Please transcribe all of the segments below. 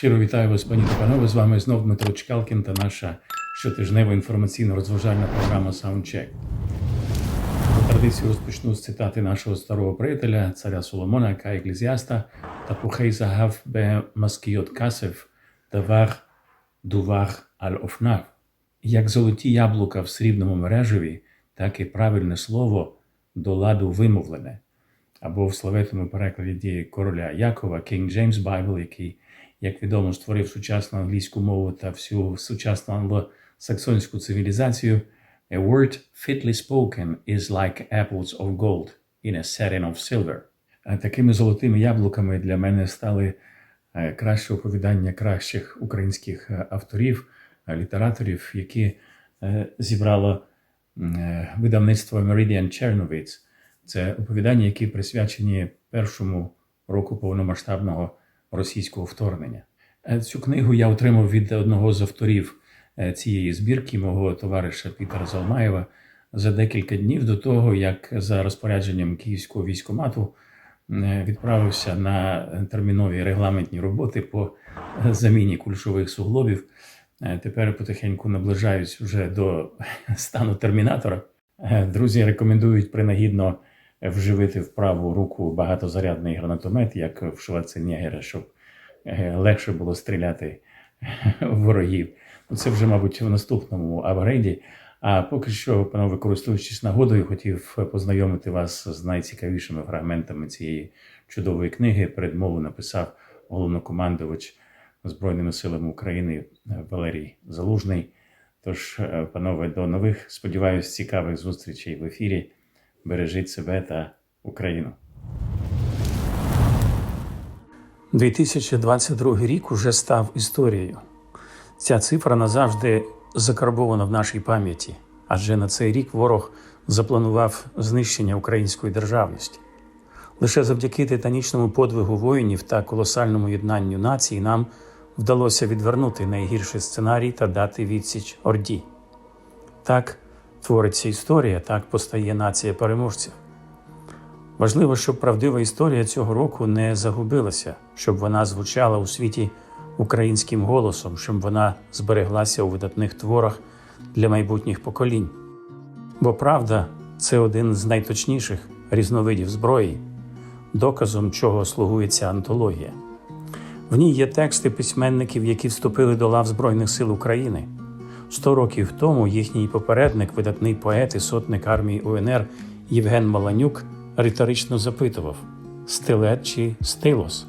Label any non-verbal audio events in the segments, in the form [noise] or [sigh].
Щиро вітаю вас, пані та панове. З вами знов Дмитро Чкалкін та наша щотижнева інформаційно-розважальна програма Soundcheck. За традицію розпочну з цитати нашого старого приятеля, царя Соломона, яка еклезіаста, та пухей загав бе маскійот касев, давар дувар аль офнав. Як золоті яблука в срібному мережеві, так і правильне слово до ладу вимовлене. Або в славетному перекладі короля Якова King James Bible, який, як відомо, створив сучасну англійську мову та всю сучасну англосаксонську цивілізацію. A word fitly spoken is like apples of gold in a setting of silver. Такими золотими яблуками для мене стали е, краще оповідання кращих українських е, авторів, е, літераторів, які зібрало видавництво Meridian Chernovitz. Це оповідання, які присвячені першому року повномасштабного російського вторгнення. Е, Цю книгу я отримав від одного з авторів е, цієї збірки, мого товариша Пітера Залмаєва, за декілька днів до того, як за розпорядженням київського військомату е, відправився на термінові регламентні роботи по заміні кульшових суглобів. Тепер потихеньку наближаюсь вже до [laughs] стану термінатора. Друзі рекомендують принагідно вживити в праву руку багатозарядний гранатомет, як в Шварценеггера, щоб е, легше було стріляти в [laughs] ворогів. Ну, Це вже, мабуть, в наступному апгрейді. А поки що, панове, користуючись нагодою, хотів познайомити вас з найцікавішими фрагментами цієї чудової книги. Передмову написав головнокомандувач Збройними силами України Валерій Залужний. Тож, е, панове, до нових, сподіваюсь, цікавих зустрічей в ефірі. Бережіть себе та Україну. 2022 рік уже став історією. Ця цифра назавжди закарбована в нашій пам'яті, адже на цей рік ворог запланував знищення української державності. Лише завдяки титанічному подвигу воїнів та колосальному єднанню нації нам вдалося відвернути найгірший сценарій та дати відсіч Орді. Так твориться історія, так постає нація переможців. Важливо, щоб правдива історія цього року не загубилася, щоб вона звучала у світі українським голосом, щоб вона збереглася у видатних творах для майбутніх поколінь. Бо правда це один з найточніших різновидів зброї, доказом чого слугується антологія. В ній є тексти письменників, які вступили до лав Збройних сил України. Сто років тому їхній попередник, видатний поет і сотник армії УНР Євген Маланюк риторично запитував: стилет чи стилос?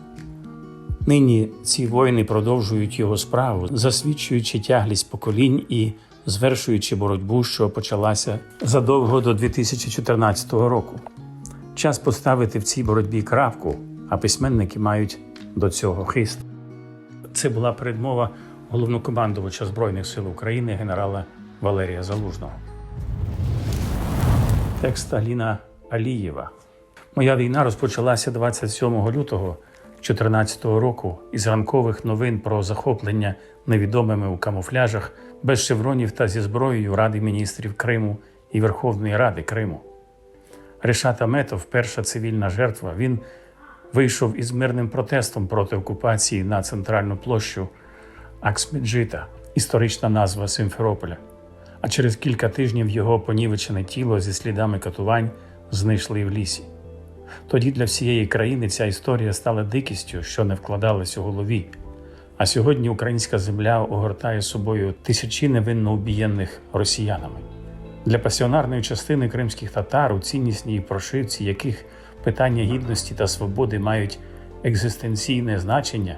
Нині ці воїни продовжують його справу, засвідчуючи тяглість поколінь і звершуючи боротьбу, що почалася задовго до 2014 року. Час поставити в цій боротьбі крапку, а письменники мають до цього хист. Це була передмова головнокомандувача Збройних сил України генерала Валерія Залужного. Текст Аліна Алієва. Моя війна розпочалася 27 лютого 2014 року із ранкових новин про захоплення невідомими у камуфляжах без шевронів та зі зброєю Ради міністрів Криму і Верховної Ради Криму. Решат Аметов, перша цивільна жертва, він вийшов із мирним протестом проти окупації на центральну площу Аксмеджита, історична назва Симферополя. А через кілька тижнів його понівечене тіло зі слідами катувань знайшли в лісі. Тоді для всієї країни ця історія стала дикістю, що не вкладалась у голові. А сьогодні українська земля огортає собою тисячі невинно убієнних росіянами. Для пасіонарної частини кримських татар у ціннісній прошивці, яких питання гідності та свободи мають екзистенційне значення,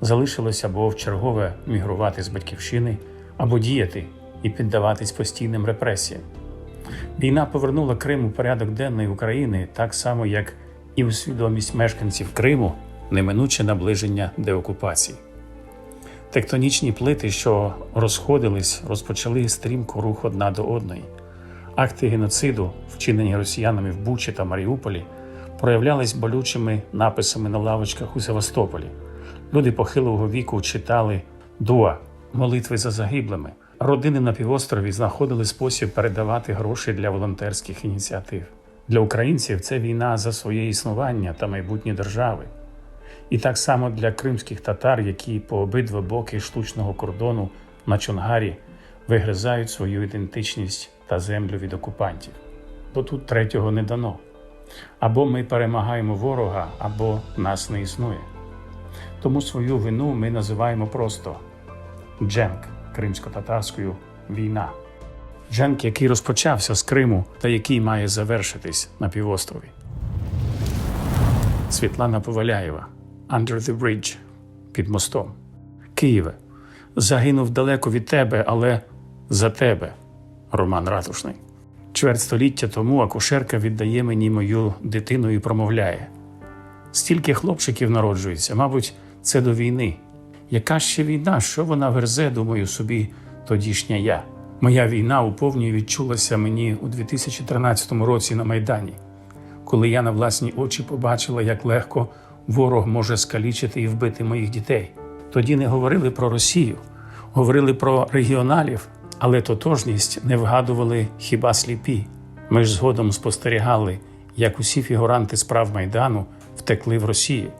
залишилося або вчергове мігрувати з батьківщини, або діяти і піддаватись постійним репресіям. Війна повернула Крим у порядок денний України так само, як і у свідомість мешканців Криму неминуче наближення деокупації. Тектонічні плити, що розходились, розпочали стрімко рух одна до одної. Акти геноциду, вчинені росіянами в Бучі та Маріуполі, проявлялись болючими написами на лавочках у Севастополі. Люди похилого віку читали дуа молитви за загиблими. Родини на півострові знаходили спосіб передавати гроші для волонтерських ініціатив. Для українців це війна за своє існування та майбутнє держави. І так само для кримських татар, які по обидва боки штучного кордону на Чонгарі вигризають свою ідентичність та землю від окупантів. Бо тут третього не дано. Або ми перемагаємо ворога, або нас не існує. Тому свою вину ми називаємо просто дженк кримсько-татарською війна. Дженк, який розпочався з Криму та який має завершитись на півострові. Світлана Поваляєва Under the Bridge під мостом. Києве. Загинув далеко від тебе, але за тебе. Роман Ратушний. Чверть століття тому акушерка віддає мені мою дитину і промовляє: стільки хлопчиків народжується, мабуть, це до війни. Яка ще війна? Що вона верзе, думаю собі, тодішня я. Моя війна уповні відчулася мені у 2013 році на Майдані, коли я на власні очі побачила, як легко ворог може скалічити і вбити моїх дітей. Тоді не говорили про Росію, говорили про регіоналів, але тотожність не вгадували хіба сліпі. Ми ж згодом спостерігали, як усі фігуранти справ Майдану втекли в Росію.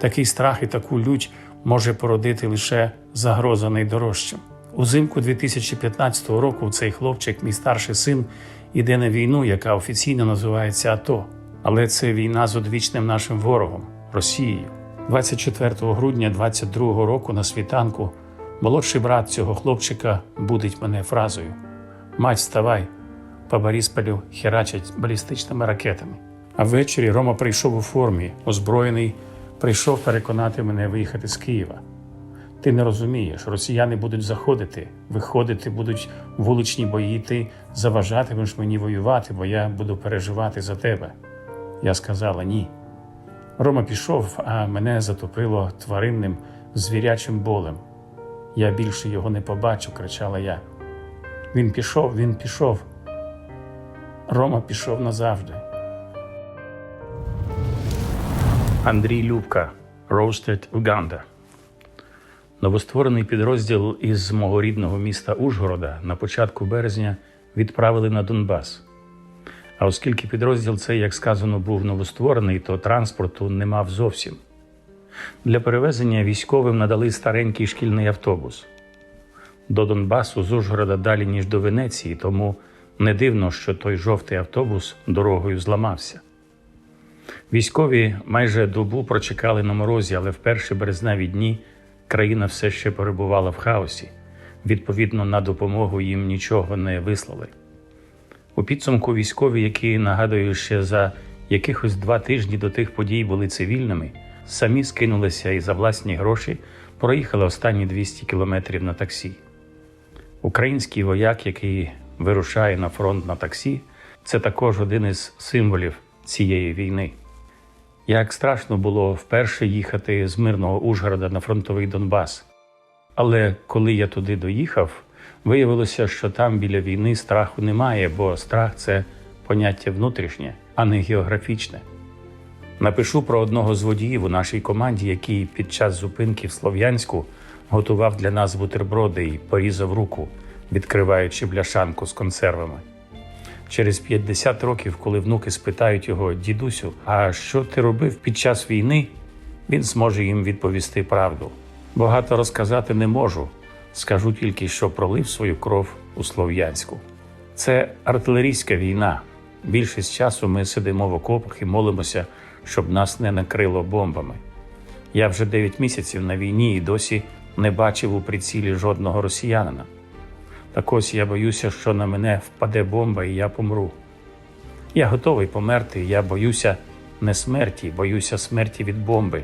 Такий страх і таку лють може породити лише загроза найдорожчим. Узимку 2015 року цей хлопчик, мій старший син, іде на війну, яка офіційно називається АТО. Але це війна з одвічним нашим ворогом Росією. 24 грудня 22 року на світанку молодший брат цього хлопчика будить мене фразою: Мать, вставай, по Борисполю херачать балістичними ракетами. А ввечері Рома прийшов у формі, озброєний, прийшов переконати мене виїхати з Києва. Ти не розумієш, росіяни будуть заходити, виходити, будуть вуличні бої, ти заважатимеш мені воювати, бо я буду переживати за тебе. Я сказала ні. Рома пішов, а мене затопило тваринним звірячим болем. Я більше його не побачу, кричала я. Він пішов, він пішов. Рома пішов назавжди. Андрій Любка, Roasted Uganda. Новостворений підрозділ із мого рідного міста Ужгорода на початку березня відправили на Донбас. А оскільки підрозділ цей, як сказано, був новостворений, то транспорту не мав зовсім. Для перевезення військовим надали старенький шкільний автобус. До Донбасу з Ужгорода далі, ніж до Венеції, тому не дивно, що той жовтий автобус дорогою зламався. Військові майже добу прочекали на морозі, але в перші березневі дні країна все ще перебувала в хаосі. Відповідно, на допомогу їм нічого не вислали. У підсумку військові, які нагадую, ще за якихось два тижні до тих подій були цивільними, самі скинулися і за власні гроші проїхали останні 200 кілометрів на таксі. Український вояк, який вирушає на фронт на таксі, це також один із символів цієї війни. Як страшно було вперше їхати з мирного Ужгорода на фронтовий Донбас. Але коли я туди доїхав, виявилося, що там біля війни страху немає, бо страх це поняття внутрішнє, а не географічне. Напишу про одного з водіїв у нашій команді, який під час зупинки в Слов'янську готував для нас бутерброди і порізав руку, відкриваючи бляшанку з консервами. Через 50 років, коли внуки спитають його, дідусю, а що ти робив під час війни? Він зможе їм відповісти правду. Багато розказати не можу. Скажу тільки, що пролив свою кров у Слов'янську. Це артилерійська війна. Більшість часу ми сидимо в окопах і молимося, щоб нас не накрило бомбами. Я вже 9 місяців на війні і досі не бачив у прицілі жодного росіянина. Так ось я боюся, що на мене впаде бомба і я помру. Я готовий померти, я боюся не смерті, боюся смерті від бомби.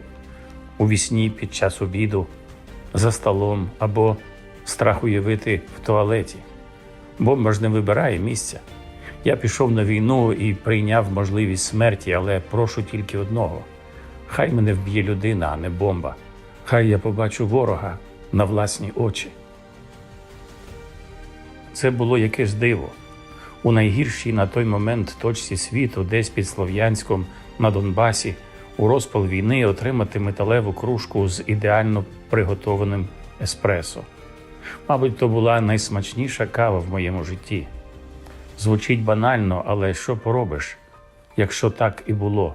У вісні під час обіду, за столом або страх уявити в туалеті. Бомба ж не вибирає місця. Я пішов на війну і прийняв можливість смерті, але прошу тільки одного: хай мене вб'є людина, а не бомба. Хай я побачу ворога на власні очі. Це було якесь диво. У найгіршій на той момент точці світу, десь під Слов'янськом, на Донбасі, у розпал війни отримати металеву кружку з ідеально приготованим еспресо. Мабуть, то була найсмачніша кава в моєму житті. Звучить банально, але що поробиш, якщо так і було?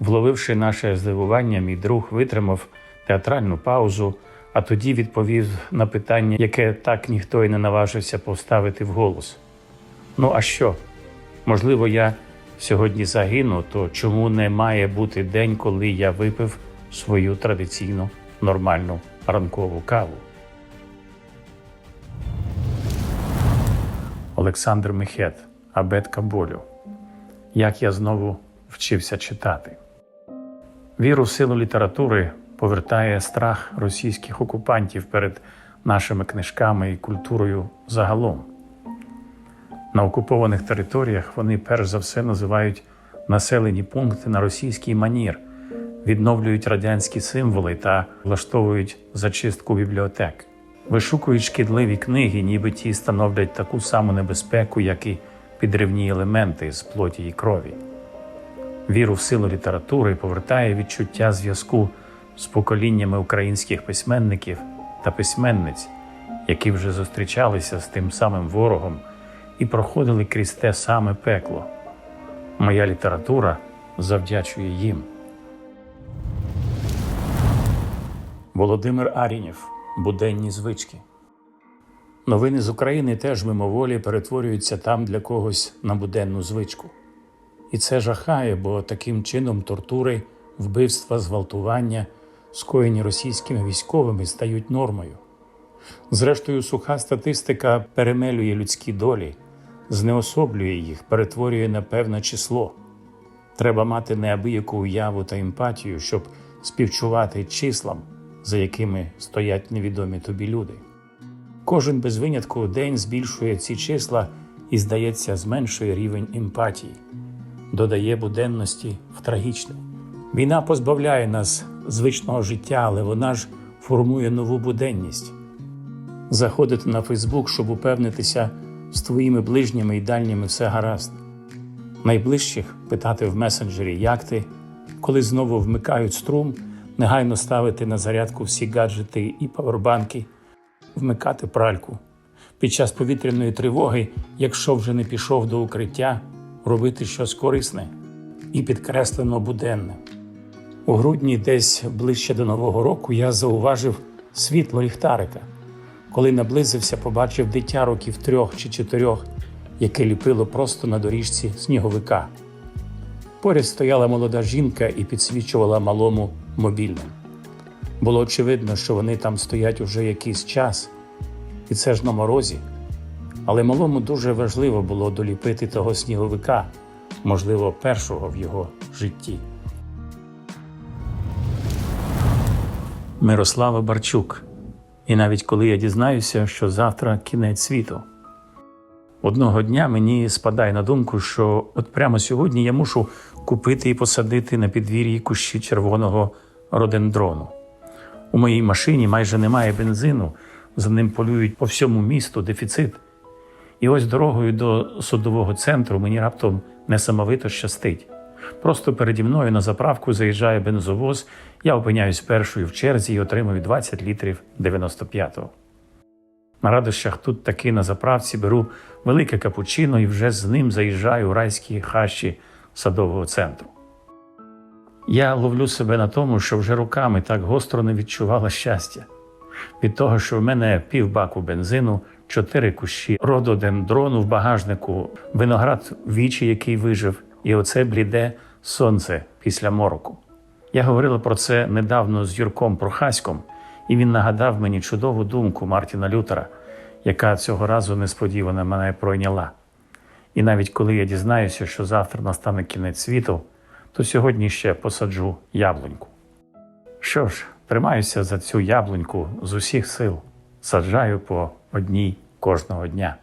Вловивши наше здивування, мій друг витримав театральну паузу, а тоді відповів на питання, яке так ніхто й не наважився поставити вголос. Ну а що? Можливо, я сьогодні загину, то чому не має бути день, коли я випив свою традиційну нормальну ранкову каву? Олександр Мехет, Абетка болю. Як я знову вчився читати. Віру в силу літератури повертає страх російських окупантів перед нашими книжками і культурою загалом. На окупованих територіях вони перш за все називають населені пункти на російський манір, відновлюють радянські символи та влаштовують зачистку бібліотек, вишукують шкідливі книги, ніби ті становлять таку саму небезпеку, як і підривні елементи з плоті і крові. Віру в силу літератури повертає відчуття зв'язку з поколіннями українських письменників та письменниць, які вже зустрічалися з тим самим ворогом і проходили крізь те саме пекло. Моя література завдячує їм. Володимир Арінєв. Буденні звички. Новини з України теж мимоволі перетворюються там для когось на буденну звичку. І це жахає, бо таким чином тортури, вбивства, зґвалтування, скоєні російськими військовими, стають нормою. Зрештою, суха статистика перемелює людські долі, знеособлює їх, перетворює на певне число. Треба мати неабияку уяву та емпатію, щоб співчувати числам, за якими стоять невідомі тобі люди. Кожен без винятку день збільшує ці числа і, здається, зменшує рівень емпатії, додає буденності в трагічне. Війна позбавляє нас звичного життя, але вона ж формує нову буденність. Заходити на Фейсбук, щоб упевнитися, з твоїми ближніми і дальніми все гаразд. Найближчих питати в месенджері, як ти, коли знову вмикають струм, негайно ставити на зарядку всі гаджети і павербанки, вмикати пральку. Під час повітряної тривоги, якщо вже не пішов до укриття, робити щось корисне і підкреслено буденне. У грудні, десь ближче до Нового року, я зауважив світло ліхтарика. Коли наблизився, побачив дитя років трьох чи чотирьох, яке ліпило просто на доріжці сніговика. Поряд стояла молода жінка і підсвічувала малому мобільним. Було очевидно, що вони там стоять уже якийсь час, і це ж на морозі. Але малому дуже важливо було доліпити того сніговика, можливо, першого в його житті. Мирослава Барчук. І навіть коли я дізнаюся, що завтра кінець світу. Одного дня мені спадає на думку, що от прямо сьогодні я мушу купити і посадити на підвір'ї кущі червоного родендрону. У моїй машині майже немає бензину, за ним полюють по всьому місту дефіцит. І ось дорогою до судового центру мені раптом несамовито щастить. Просто переді мною на заправку заїжджає бензовоз, я опиняюсь першою в черзі і отримую 20 літрів 95-го. На радощах тут таки на заправці беру велике капучино і вже з ним заїжджаю у райські хащі садового центру. Я ловлю себе на тому, що вже руками так гостро не відчувала щастя від того, що в мене півбаку бензину, чотири кущі рододендрону в багажнику, виноград вічі, який вижив, і оце бліде сонце після мороку. Я говорила про це недавно з Юрком Прохаськом, і він нагадав мені чудову думку Мартіна Лютера, яка цього разу несподівано мене пройняла. І навіть коли я дізнаюся, що завтра настане кінець світу, то сьогодні ще посаджу яблуньку. Що ж, тримаюся за цю яблуньку з усіх сил, саджаю по одній кожного дня.